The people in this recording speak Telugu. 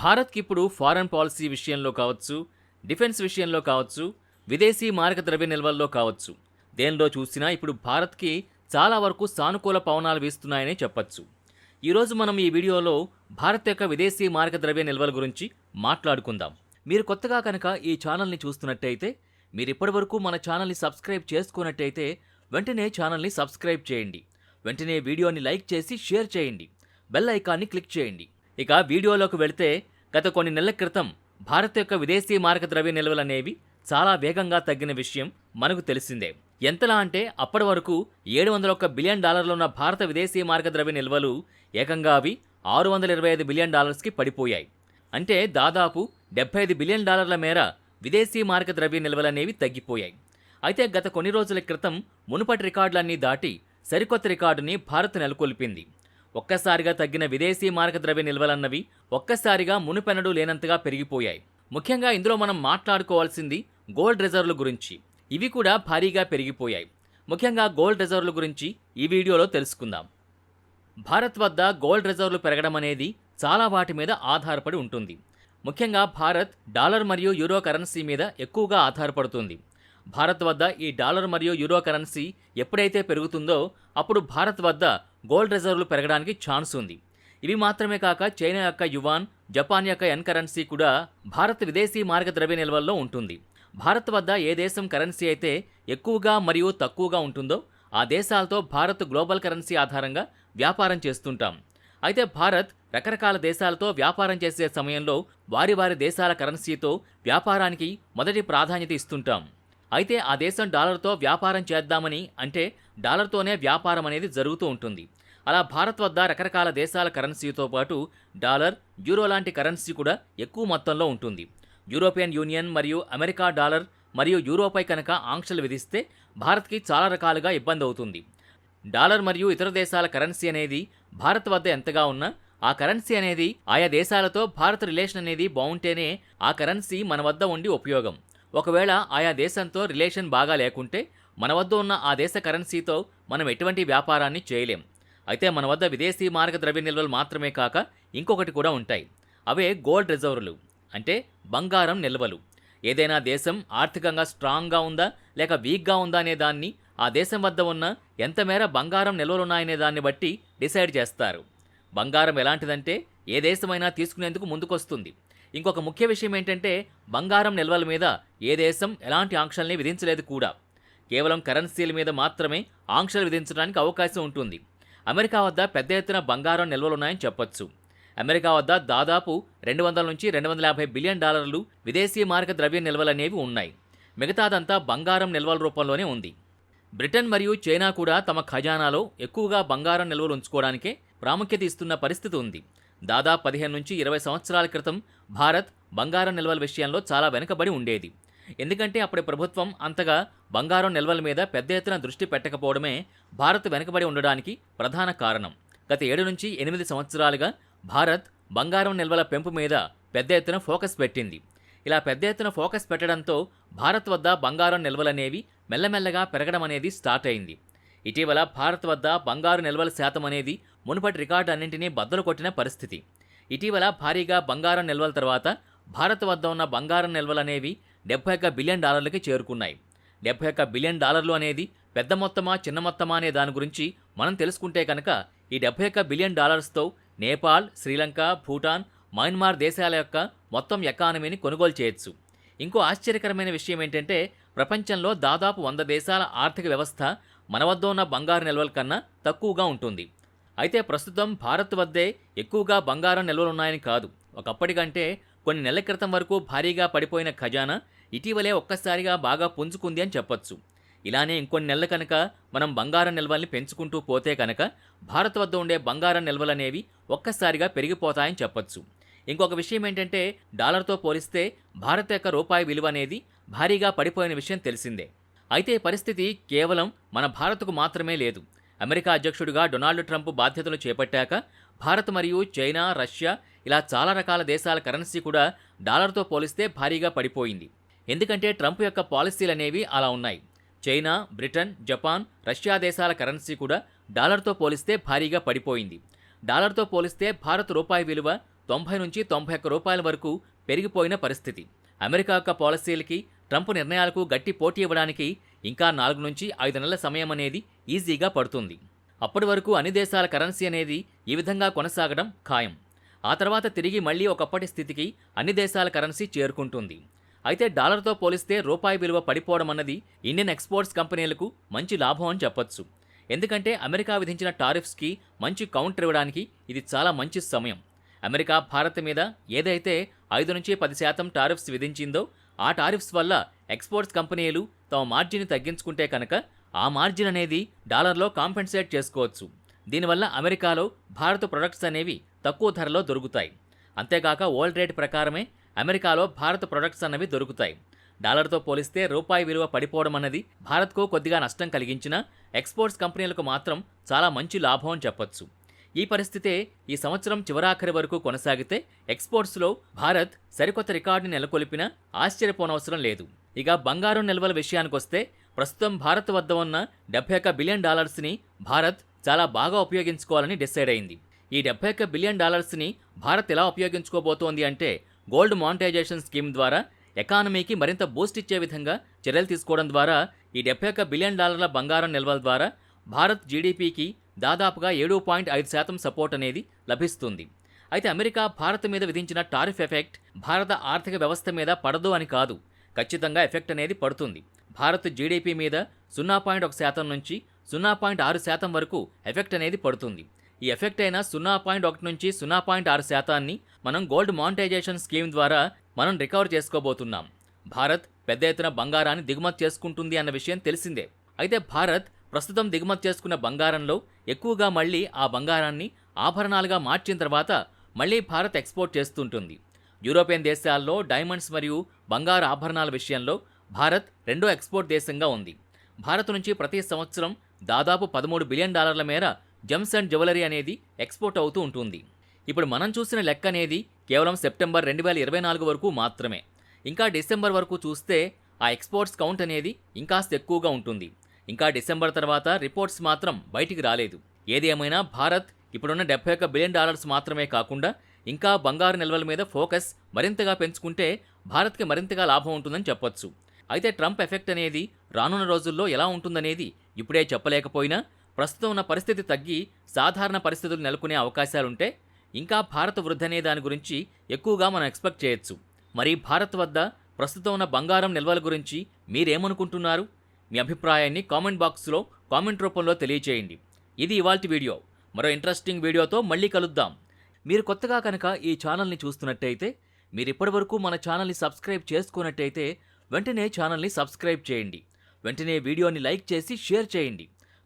భారత్కి ఇప్పుడు ఫారెన్ పాలసీ విషయంలో కావచ్చు డిఫెన్స్ విషయంలో కావచ్చు విదేశీ మారక ద్రవ్య నిల్వల్లో కావచ్చు. దేనిలో చూసినా ఇప్పుడు భారత్కి చాలా వరకు సానుకూల పవనాలు వీస్తున్నాయనే చెప్పచ్చు. ఈరోజు మనం ఈ వీడియోలో భారత్ యొక్క విదేశీ మారక ద్రవ్య నిల్వల గురించి మాట్లాడుకుందాం. మీరు కొత్తగా కనుక ఈ ఛానల్ని చూస్తున్నట్టయితే మీరు ఇప్పటివరకు మన ఛానల్ని సబ్స్క్రైబ్ చేసుకున్నట్టయితే వెంటనే ఛానల్ని సబ్స్క్రైబ్ చేయండి. వెంటనే వీడియోని లైక్ చేసి షేర్ చేయండి. బెల్ ఐకాన్ని క్లిక్ చేయండి. ఇక వీడియోలోకి వెళితే గత కొన్ని నెలల క్రితం భారత్ యొక్క విదేశీ మారక ద్రవ్య నిల్వలు అనేవి చాలా వేగంగా తగ్గిన విషయం మనకు తెలిసిందే. ఎంతలా అంటే అప్పటి వరకు ఏడు వందల ఒక్క బిలియన్ డాలర్లు ఉన్న భారత విదేశీ మార్గ ద్రవ్య నిల్వలు ఏకంగా అవి ఆరు వందల ఇరవై ఐదు బిలియన్ డాలర్స్కి పడిపోయాయి. అంటే దాదాపు డెబ్బై ఐదు బిలియన్ డాలర్ల మేర విదేశీ మారక ద్రవ్య నిల్వలు అనేవి తగ్గిపోయాయి. అయితే గత కొన్ని రోజుల క్రితం మునుపటి రికార్డులన్నీ దాటి సరికొత్త రికార్డుని భారత్ నెలకొల్పింది. ఒక్కసారిగా తగ్గిన విదేశీ మారక ద్రవ్య నిల్వలన్నవి ఒక్కసారిగా మునుపెనడూ లేనంతగా పెరిగిపోయాయి. ముఖ్యంగా ఇందులో మనం మాట్లాడుకోవాల్సింది గోల్డ్ రిజర్వ్ల గురించి. ఇవి కూడా భారీగా పెరిగిపోయాయి. ముఖ్యంగా గోల్డ్ రిజర్వ్ల గురించి ఈ వీడియోలో తెలుసుకుందాం. భారత్ వద్ద గోల్డ్ రిజర్వ్లు పెరగడం అనేది చాలా వాటి మీద ఆధారపడి ఉంటుంది. ముఖ్యంగా భారత్ డాలర్ మరియు యూరో కరెన్సీ మీద ఎక్కువగా ఆధారపడుతుంది. భారత్ వద్ద ఈ డాలర్ మరియు యూరో కరెన్సీ ఎప్పుడైతే పెరుగుతుందో అప్పుడు భారత్ వద్ద గోల్డ్ రిజర్వ్లు పెరగడానికి ఛాన్స్ ఉంది. ఇవి మాత్రమే కాక చైనా యొక్క యువాన్ జపాన్ యొక్క ఎన్ కరెన్సీ కూడా భారత్ విదేశీ మార్గ ద్రవ్య నిల్వల్లో ఉంటుంది. భారత్ వద్ద ఏ దేశం కరెన్సీ అయితే ఎక్కువగా మరియు తక్కువగా ఉంటుందో ఆ దేశాలతో భారత్ గ్లోబల్ కరెన్సీ ఆధారంగా వ్యాపారం చేస్తుంటాం. అయితే భారత్ రకరకాల దేశాలతో వ్యాపారం చేసే సమయంలో వారి వారి దేశాల కరెన్సీతో వ్యాపారానికి మొదటి ప్రాధాన్యత ఇస్తుంటాం. అయితే ఆ దేశం డాలర్తో వ్యాపారం చేద్దామని అంటే డాలర్తోనే వ్యాపారం అనేది జరుగుతూ ఉంటుంది. అలా భారత్ వద్ద రకరకాల దేశాల కరెన్సీతో పాటు డాలర్ యూరో లాంటి కరెన్సీ కూడా ఎక్కువ మొత్తంలో ఉంటుంది. యూరోపియన్ యూనియన్ మరియు అమెరికా డాలర్ మరియు యూరోపై కనుక ఆంక్షలు విధిస్తే భారత్కి చాలా రకాలుగా ఇబ్బంది అవుతుంది. డాలర్ మరియు ఇతర దేశాల కరెన్సీ అనేది భారత్ వద్ద ఎంతగా ఉన్నా ఆ కరెన్సీ అనేది ఆయా దేశాలతో భారత్ రిలేషన్ అనేది బాగుంటేనే ఆ కరెన్సీ మన వద్ద ఉండి ఉపయోగం. ఒకవేళ ఆయా దేశంతో రిలేషన్ బాగా లేకుంటే మన వద్ద ఉన్న ఆ దేశ కరెన్సీతో మనం ఎటువంటి వ్యాపారాన్ని చేయలేం. అయితే మన వద్ద విదేశీ మార్గ ద్రవ్య నిల్వలు మాత్రమే కాక ఇంకొకటి కూడా ఉంటాయి. అవే గోల్డ్ రిజర్వ్లు అంటే బంగారం నిల్వలు. ఏదైనా దేశం ఆర్థికంగా స్ట్రాంగ్గా ఉందా లేక వీక్గా ఉందా అనే దాన్ని ఆ దేశం వద్ద ఉన్న ఎంత మేర బంగారం నిల్వలున్నాయనే దాన్ని బట్టి డిసైడ్ చేస్తారు. బంగారం ఎలాంటిదంటే ఏ దేశమైనా తీసుకునేందుకు ముందుకొస్తుంది. ఇంకొక ముఖ్య విషయం ఏంటంటే బంగారం నిల్వల మీద ఏ దేశం ఎలాంటి ఆంక్షల్ని విధించలేదు కూడా. కేవలం కరెన్సీల మీద మాత్రమే ఆంక్షలు విధించడానికి అవకాశం ఉంటుంది. అమెరికా వద్ద పెద్ద ఎత్తున బంగారం నిల్వలున్నాయని చెప్పొచ్చు. అమెరికా వద్ద దాదాపు రెండు వందల నుంచి రెండు వందల యాభై బిలియన్ డాలర్లు విదేశీ మార్గ ద్రవ్య నిల్వలనేవి ఉన్నాయి. మిగతాదంతా బంగారం నిల్వల రూపంలోనే ఉంది. బ్రిటన్ మరియు చైనా కూడా తమ ఖజానాలో ఎక్కువగా బంగారం నిల్వలు ఉంచుకోవడానికే ప్రాముఖ్యత ఇస్తున్న పరిస్థితి ఉంది. దాదాపు పదిహేను నుంచి ఇరవై సంవత్సరాల క్రితం భారత్ బంగారం నిల్వల విషయంలో చాలా వెనుకబడి ఉండేది. ఎందుకంటే అప్పటి ప్రభుత్వం అంతగా బంగారం నిల్వల మీద పెద్ద ఎత్తున దృష్టి పెట్టకపోవడమే భారత్ వెనుకబడి ఉండడానికి ప్రధాన కారణం. గత ఏడు నుంచి ఎనిమిది సంవత్సరాలుగా భారత్ బంగారం నిల్వల పెంపు మీద పెద్ద ఎత్తున ఫోకస్ పెట్టింది. ఇలా పెద్ద ఎత్తున ఫోకస్ పెట్టడంతో భారత్ వద్ద బంగారం నిల్వలనేవి మెల్లమెల్లగా పెరగడం అనేది స్టార్ట్ అయింది. ఇటీవల భారత్ వద్ద బంగారు నిల్వల శాతం అనేది మునుపటి రికార్డు అన్నింటినీ బద్దలు కొట్టిన పరిస్థితి. ఇటీవల భారీగా బంగారం నిల్వల తర్వాత భారత్ వద్ద ఉన్న బంగారం నిల్వలనేవి డెబ్బై ఒక్క బిలియన్ డాలర్లకి చేరుకున్నాయి. డెబ్బై ఒక్క బిలియన్ డాలర్లు అనేది పెద్ద మొత్తమా చిన్న మొత్తమా అనే దాని గురించి మనం తెలుసుకుంటే కనుక ఈ డెబ్బై ఒక్క బిలియన్ డాలర్స్తో నేపాల్ శ్రీలంక భూటాన్ మయన్మార్ దేశాల యొక్క మొత్తం ఎకానమీని కొనుగోలు చేయొచ్చు. ఇంకో ఆశ్చర్యకరమైన విషయం ఏంటంటే ప్రపంచంలో దాదాపు వంద దేశాల ఆర్థిక వ్యవస్థ మన వద్ద ఉన్న బంగారు నిల్వల కన్నా తక్కువగా ఉంటుంది. అయితే ప్రస్తుతం భారత్ వద్దే ఎక్కువగా బంగారం నిల్వలున్నాయని కాదు. ఒకప్పటికంటే కొన్ని నెలల క్రితం వరకు భారీగా పడిపోయిన ఖజానా ఇటీవలే ఒక్కసారిగా బాగా పుంజుకుంది అని చెప్పొచ్చు. ఇలానే ఇంకొన్ని నెలలు కనుక మనం బంగారం నిల్వల్ని పెంచుకుంటూ పోతే కనుక భారత్ వద్ద ఉండే బంగారం నిల్వలనేవి ఒక్కసారిగా పెరిగిపోతాయని చెప్పొచ్చు. ఇంకొక విషయం ఏంటంటే డాలర్తో పోలిస్తే భారత్ యొక్క రూపాయి విలువ అనేది భారీగా పడిపోయిన విషయం తెలిసిందే. అయితే పరిస్థితి కేవలం మన భారత్కు మాత్రమే లేదు. అమెరికా అధ్యక్షుడిగా డొనాల్డ్ ట్రంప్ బాధ్యతలు చేపట్టాక భారత్ మరియు చైనా రష్యా ఇలా చాలా రకాల దేశాల కరెన్సీ కూడా డాలర్తో పోలిస్తే భారీగా పడిపోయింది. ఎందుకంటే ట్రంప్ యొక్క పాలసీలు అనేవి అలా ఉన్నాయి. చైనా బ్రిటన్ జపాన్ రష్యా దేశాల కరెన్సీ కూడా డాలర్తో పోలిస్తే భారీగా పడిపోయింది. డాలర్తో పోలిస్తే భారత్ రూపాయి విలువ తొంభై నుంచి తొంభై ఒక్క రూపాయల వరకు పెరిగిపోయిన పరిస్థితి. అమెరికా యొక్క పాలసీలకి ట్రంప్ నిర్ణయాలకు గట్టి పోటీ ఇవ్వడానికి ఇంకా నాలుగు నుంచి ఐదు నెలల సమయం అనేది ఈజీగా పడుతుంది. అప్పటి వరకు అన్ని దేశాల కరెన్సీ అనేది ఈ విధంగా కొనసాగడం ఖాయం. ఆ తర్వాత తిరిగి మళ్ళీ ఒకప్పటి స్థితికి అన్ని దేశాల కరెన్సీ చేరుకుంటుంది. అయితే డాలర్తో పోలిస్తే రూపాయి విలువ పడిపోవడం అన్నది ఇండియన్ ఎక్స్పోర్ట్స్ కంపెనీలకు మంచి లాభం అని చెప్పొచ్చు. ఎందుకంటే అమెరికా విధించిన టారిఫ్స్కి మంచి కౌంటర్ ఇవ్వడానికి ఇది చాలా మంచి సమయం. అమెరికా భారత్ మీద ఏదైతే ఐదు నుంచి పది శాతం టారిఫ్స్ విధించిందో ఆ టారిఫ్స్ వల్ల ఎక్స్పోర్ట్స్ కంపెనీలు తమ మార్జిన్ తగ్గించుకుంటే కనుక ఆ మార్జిన్ అనేది డాలర్లో కాంపెన్సేట్ చేసుకోవచ్చు. దీనివల్ల అమెరికాలో భారత ప్రొడక్ట్స్ అనేవి తక్కువ ధరలో దొరుకుతాయి. అంతేకాక ఓల్డ్ రేట్ ప్రకారమే అమెరికాలో భారత్ ప్రొడక్ట్స్ అన్నవి దొరుకుతాయి. డాలర్తో పోలిస్తే రూపాయి విలువ పడిపోవడం అన్నది భారత్కు కొద్దిగా నష్టం కలిగించినా ఎక్స్పోర్ట్స్ కంపెనీలకు మాత్రం చాలా మంచి లాభం అని చెప్పొచ్చు. ఈ పరిస్థితే ఈ సంవత్సరం చివరాఖరి వరకు కొనసాగితే ఎక్స్పోర్ట్స్లో భారత్ సరికొత్త రికార్డుని నెలకొల్పినా ఆశ్చర్యపోనవసరం లేదు. ఇక బంగారం నిల్వల విషయానికొస్తే ప్రస్తుతం భారత్ వద్ద ఉన్న డెబ్బై ఒక్క బిలియన్ డాలర్స్ని భారత్ చాలా బాగా ఉపయోగించుకోవాలని డిసైడ్ అయింది. ఈ డెబ్బై ఒక్క బిలియన్ డాలర్స్ని భారత్ ఎలా ఉపయోగించుకోబోతోంది అంటే గోల్డ్ మానిటైజేషన్ స్కీమ్ ద్వారా ఎకానమీకి మరింత బూస్ట్ ఇచ్చే విధంగా చర్యలు తీసుకోవడం ద్వారా ఈ డెబ్బై ఒక్క బిలియన్ డాలర్ల బంగారం నిల్వల ద్వారా భారత్ జీడీపీకి దాదాపుగా ఏడు పాయింట్ ఐదు శాతం సపోర్ట్ అనేది లభిస్తుంది. అయితే అమెరికా భారత్ మీద విధించిన టారిఫ్ ఎఫెక్ట్ భారత ఆర్థిక వ్యవస్థ మీద పడదు అని కాదు ఖచ్చితంగా ఎఫెక్ట్ అనేది పడుతుంది. భారత్ జీడీపీ మీద సున్నా పాయింట్ ఒక శాతం నుంచి సున్నా పాయింట్ ఆరు శాతం వరకు ఎఫెక్ట్ అనేది పడుతుంది. ఈ ఎఫెక్ట్ అయిన సున్నా పాయింట్ ఒకటి నుంచి సున్నా పాయింట్ ఆరు శాతాన్ని మనం గోల్డ్ మానిటైజేషన్ స్కీమ్ ద్వారా మనం రికవర్ చేసుకోబోతున్నాం. భారత్ పెద్ద ఎత్తున బంగారాన్ని దిగుమతి చేసుకుంటుంది అన్న విషయం తెలిసిందే. అయితే భారత్ ప్రస్తుతం దిగుమతి చేసుకున్న బంగారంలో ఎక్కువగా మళ్ళీ ఆ బంగారాన్ని ఆభరణాలుగా మార్చిన తర్వాత మళ్ళీ భారత్ ఎక్స్పోర్ట్ చేస్తుంటుంది. యూరోపియన్ దేశాల్లో డైమండ్స్ మరియు బంగారు ఆభరణాల విషయంలో భారత్ రెండో ఎక్స్పోర్ట్ దేశంగా ఉంది. భారత్ నుంచి ప్రతి సంవత్సరం దాదాపు పదమూడు బిలియన్ డాలర్ల మేర జెమ్స్ అండ్ జ్యువెలరీ అనేది ఎక్స్పోర్ట్ అవుతూ ఉంటుంది. ఇప్పుడు మనం చూసిన లెక్క అనేది కేవలం సెప్టెంబర్ రెండు వేల ఇరవై నాలుగు వరకు మాత్రమే. ఇంకా డిసెంబర్ వరకు చూస్తే ఆ ఎక్స్పోర్ట్స్ కౌంట్ అనేది ఇంకాస్త ఎక్కువగా ఉంటుంది. ఇంకా డిసెంబర్ తర్వాత రిపోర్ట్స్ మాత్రం బయటికి రాలేదు. ఏది ఏమైనా భారత్ ఇప్పుడున్న డెబ్బై ఒక్క బిలియన్ డాలర్స్ మాత్రమే కాకుండా ఇంకా బంగారు నిల్వల మీద ఫోకస్ మరింతగా పెంచుకుంటే భారత్కి మరింతగా లాభం ఉంటుందని చెప్పొచ్చు. అయితే ట్రంప్ ఎఫెక్ట్ అనేది రానున్న రోజుల్లో ఎలా ఉంటుందనేది ఇప్పుడే చెప్పలేకపోయినా ప్రస్తుతం ఉన్న పరిస్థితి తగ్గి సాధారణ పరిస్థితులు నెలకొనే అవకాశాలుంటే ఇంకా భారత వృద్ధనే అనే దాని గురించి ఎక్కువగా మనం ఎక్స్పెక్ట్ చేయొచ్చు. మరి భారత్ వద్ద ప్రస్తుతం ఉన్న బంగారం నిల్వల గురించి మీరేమనుకుంటున్నారు? మీ అభిప్రాయాన్ని కామెంట్ బాక్స్లో కామెంట్ రూపంలో తెలియచేయండి. ఇది ఇవాల్టి వీడియో. మరో ఇంట్రెస్టింగ్ వీడియోతో మళ్ళీ కలుద్దాం. మీరు కొత్తగా కనుక ఈ ఛానల్ని చూస్తున్నట్టయితే మీరు ఇప్పటివరకు మన ఛానల్ని సబ్స్క్రైబ్ చేసుకున్నట్టయితే వెంటనే ఛానల్ని సబ్స్క్రైబ్ చేయండి. వెంటనే వీడియోని లైక్ చేసి షేర్ చేయండి.